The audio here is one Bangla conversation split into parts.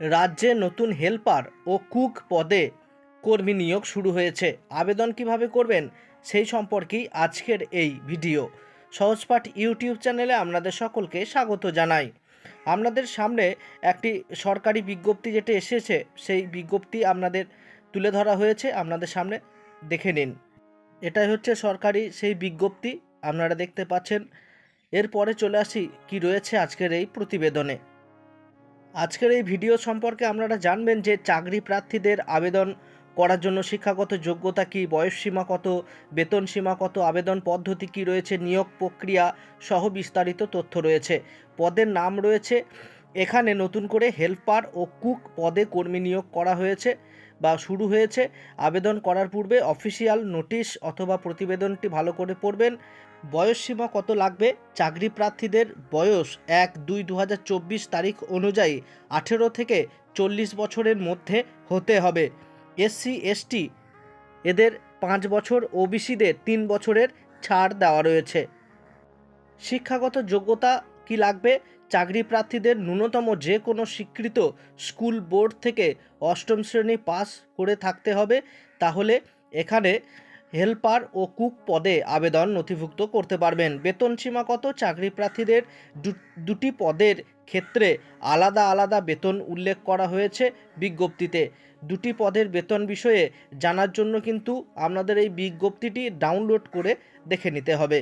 রাজ্যে নতুন হেল্পার ও কুক পদে কর্মী নিয়োগ শুরু হয়েছে। আবেদন কীভাবে করবেন সেই সম্পর্কেই আজকের এই ভিডিও। সহজপাঠ ইউটিউব চ্যানেলে আপনাদের সকলকে স্বাগত জানাই। আপনাদের সামনে একটি সরকারি বিজ্ঞপ্তি যেটা এসেছে, সেই বিজ্ঞপ্তি আপনাদের তুলে ধরা হয়েছে। আপনাদের সামনে দেখে নিন। এটাই হচ্ছে সরকারি সেই বিজ্ঞপ্তি। আপনারা দেখতে পাচ্ছেন। এরপরে চলে আসি কি রয়েছে আজকের এই প্রতিবেদনে। আজকের এই ভিডিও সম্পর্কে আপনারা জানবেন যে চাকরি প্রার্থীদের আবেদন করার জন্য শিক্ষাগত যোগ্যতা কী, বয়স সীমা কত, বেতন সীমা কত, আবেদন পদ্ধতি কী রয়েছে, নিয়োগ প্রক্রিয়া সহ বিস্তারিত তথ্য রয়েছে। পদের নাম রয়েছে এখানে নতুন করে হেল্পার ও কুক পদে কর্মী নিয়োগ করা হয়েছে বা শুরু হয়েছে। আবেদন করার পূর্বে অফিসিয়াল নোটিশ অথবা প্রতিবেদনটি ভালো করে পড়বেন। বয়স সীমা কত লাগবে? চাকরি প্রার্থীদের বয়স এক দুই দু তারিখ অনুযায়ী আঠেরো থেকে চল্লিশ বছরের মধ্যে হতে হবে। এসসি, এসটি এদের পাঁচ বছর, ওবিসিদের তিন বছরের ছাড় দেওয়া রয়েছে। শিক্ষাগত যোগ্যতা কি লাগবে? চাকরি প্রার্থীদের ন্যূনতম যে কোনো স্বীকৃত স্কুল বোর্ড থেকে অষ্টম শ্রেণি পাস করে থাকতে হবে। তাহলে এখানে হেল্পার ও কুক পদে আবেদন নথিভুক্ত করতে পারবেন। বেতন সীমা কত? চাকরি প্রার্থীদের দুটি পদের ক্ষেত্রে আলাদা আলাদা বেতন উল্লেখ করা হয়েছে বিজ্ঞপ্তিতে। দুটি পদের বেতন বিষয়ে জানার জন্য কিন্তু আপনাদের এই বিজ্ঞপ্তিটি ডাউনলোড করে দেখে নিতে হবে।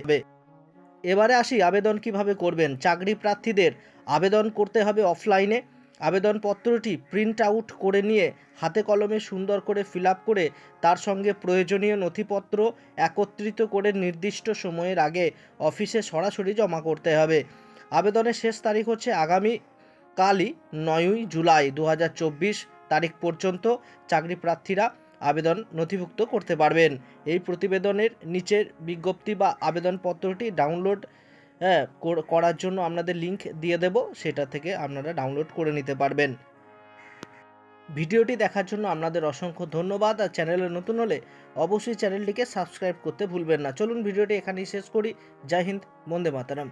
এবারে আসি আবেদন কীভাবে করবেন? চাকরি প্রার্থীদের আবেদন করতে হবে অফলাইনে। আবেদনপত্রটি প্রিন্ট আউট করে নিয়ে হাতে কলমে সুন্দর করে ফিল করে তার সঙ্গে প্রয়োজনীয় নথিপত্র একত্রিত করে নির্দিষ্ট সময়ের আগে অফিসে সরাসরি জমা করতে হবে। আবেদনের শেষ তারিখ হচ্ছে আগামী কালই নয়ই জুলাই দু হাজার চব্বিশ তারিখ পর্যন্ত। চাকরি প্রার্থীরা আবেদন নথিভুক্ত করতে পারবেন। এই প্রতিবেদনের নিচের বিজ্ঞপ্তি বা আবেদনপত্রটি ডাউনলোড হ্যাঁ করার জন্য আপনাদের লিংক দিয়ে দেব, সেটা থেকে আপনারা ডাউনলোড করে নিতে পারবেন। ভিডিওটি দেখার জন্য আপনাদের অসংখ্য ধন্যবাদ, আর চ্যানেলে নতুন হলে অবশ্যই চ্যানেলটিকে সাবস্ক্রাইব করতে ভুলবেন না। চলুন ভিডিওটি এখানেই শেষ করি। জয় হিন্দ, বন্দে মাতারাম।